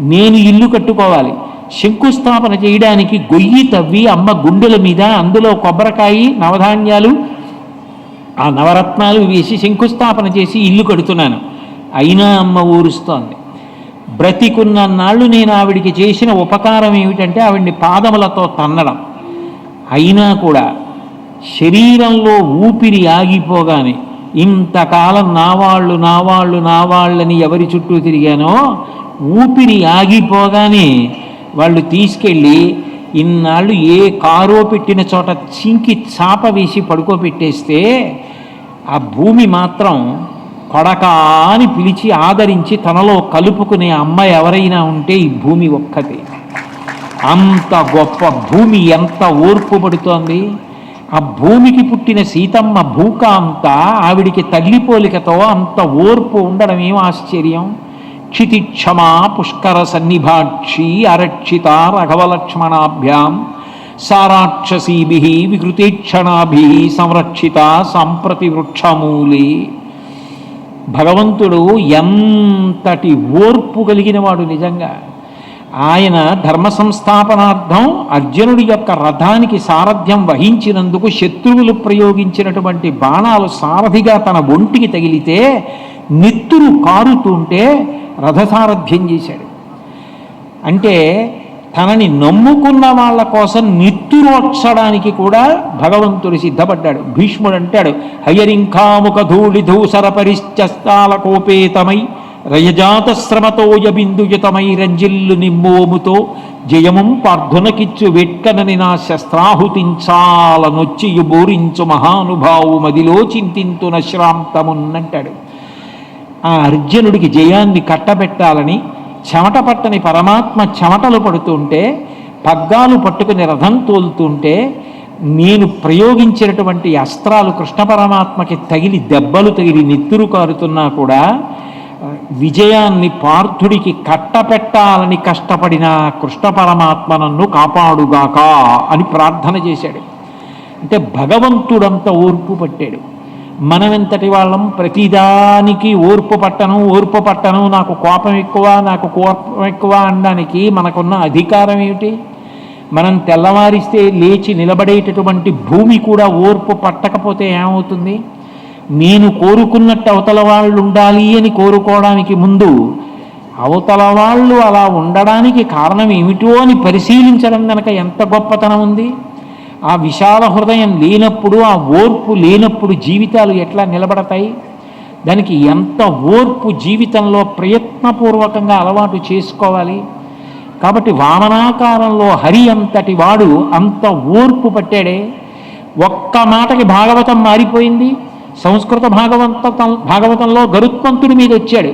నేను ఇల్లు కట్టుకోవాలి. శంకుస్థాపన చేయడానికి గొయ్యి తవ్వి అమ్మ గుండెల మీద అందులో కొబ్బరికాయ నవధాన్యాలు ఆ నవరత్నాలు వేసి శంకుస్థాపన చేసి ఇల్లు కడుతున్నాను. అయినా అమ్మ ఊరుస్తోంది. బ్రతికున్న నాళ్ళు నేను ఆవిడికి చేసిన ఉపకారం ఏమిటంటే ఆవిడ్ని పాదములతో తన్నడం. అయినా కూడా శరీరంలో ఊపిరి ఆగిపోగానే ఇంతకాలం నా వాళ్ళు నా వాళ్ళు నా వాళ్ళని ఎవరి చుట్టూ తిరిగానో ఊపిరి ఆగిపోగానే వాళ్ళు తీసుకెళ్ళి ఇన్నాళ్ళు ఏ కారో పెట్టిన చోట చింకి చాప వేసి పడుకోబెట్టేస్తే ఆ భూమి మాత్రం కొడకా అని పిలిచి ఆదరించి తనలో కలుపుకునే అమ్మ ఎవరైనా ఉంటే ఈ భూమి ఒక్కతే అంత గొప్ప భూమి ఎంత ఓర్పు పడుతోంది. ఆ భూమికి పుట్టిన సీతమ్మ భూకాంత ఆవిడికి తల్లి పోలికతో అంత ఓర్పు ఉండడం ఏం ఆశ్చర్యం? క్షితిక్షమా పుష్కర సన్నిభాక్షి అరక్షిత రఘవలక్ష్మణాభ్యాం సారాక్షసీభి వికృతీక్షణాభి సంరక్షిత సంప్రతి వృక్షమూలి భగవంతుడు ఎంతటి ఓర్పు కలిగిన వాడు నిజంగా. ఆయన ధర్మ సంస్థాపనార్థం అర్జునుడి యొక్క రథానికి సారథ్యం వహించినందుకు శత్రువులు ప్రయోగించినటువంటి బాణాలు సారథిగా తన ఒంటికి తగిలితే నిత్తురు కారుతుంటే రథసారథ్యం చేశాడు. అంటే తనని నమ్ముకున్న వాళ్ళ కోసం నిత్తురోక్షడానికి కూడా భగవంతుడు సిద్ధపడ్డాడు. భీష్ముడు అంటాడు హయరింఖాముఖ ధూళి ధూసర పరిశ్చస్తాల కోపేతమై రయజాత బిందుయుతమై రంజిల్లు నిమ్మోముతో జయముం పార్థునకిచ్చు వెట్కనని నా శస్త్రాహుతించాలనొచ్చియు బోరించు మహానుభావు మదిలో చింతింతున శ్రాంతమున్నంటాడు. ఆ అర్జునుడికి జయాన్ని కట్టబెట్టాలని చెమట పట్టని పరమాత్మ చెమటలు పడుతుంటే పగ్గాలు పట్టుకుని రథం తోలుతుంటే నేను ప్రయోగించినటువంటి అస్త్రాలు కృష్ణ పరమాత్మకి తగిలి దెబ్బలు తగిలి నెత్తురు కారుతున్నా కూడా విజయాన్ని పార్థుడికి కట్టపెట్టాలని కష్టపడిన కృష్ణ పరమాత్మ నన్ను కాపాడుగాక అని ప్రార్థన చేశాడు. అంటే భగవంతుడంత ఓర్పు పట్టాడు. మనమెంతటి వాళ్ళం ప్రతిదానికి ఓర్పు పట్టను ఓర్పు పట్టను. నాకు కోపం ఎక్కువ నాకు కోపం ఎక్కువ అనడానికి మనకున్న అధికారం ఏమిటి? మనం తెల్లవారిస్తే లేచి నిలబడేటటువంటి భూమి కూడా ఓర్పు పట్టకపోతే ఏమవుతుంది? నేను కోరుకున్నట్టు అవతల వాళ్ళు ఉండాలి అని కోరుకోవడానికి ముందు అవతల వాళ్ళు అలా ఉండడానికి కారణం ఏమిటో అని పరిశీలించడం కనుక ఎంత గొప్పతనం ఉంది? ఆ విశాల హృదయం లేనప్పుడు ఆ ఓర్పు లేనప్పుడు జీవితాలు ఎట్లా నిలబడతాయి? దానికి ఎంత ఓర్పు జీవితంలో ప్రయత్నపూర్వకంగా అలవాటు చేసుకోవాలి? కాబట్టి వామనాకారంలో హరి అంతటి వాడు అంత ఓర్పు పట్టాడే. ఒక్క మాటకి భాగవతం మారిపోయింది. సంస్కృత భాగవంత భాగవతంలో గరుత్మంతుడి మీద వచ్చాడు.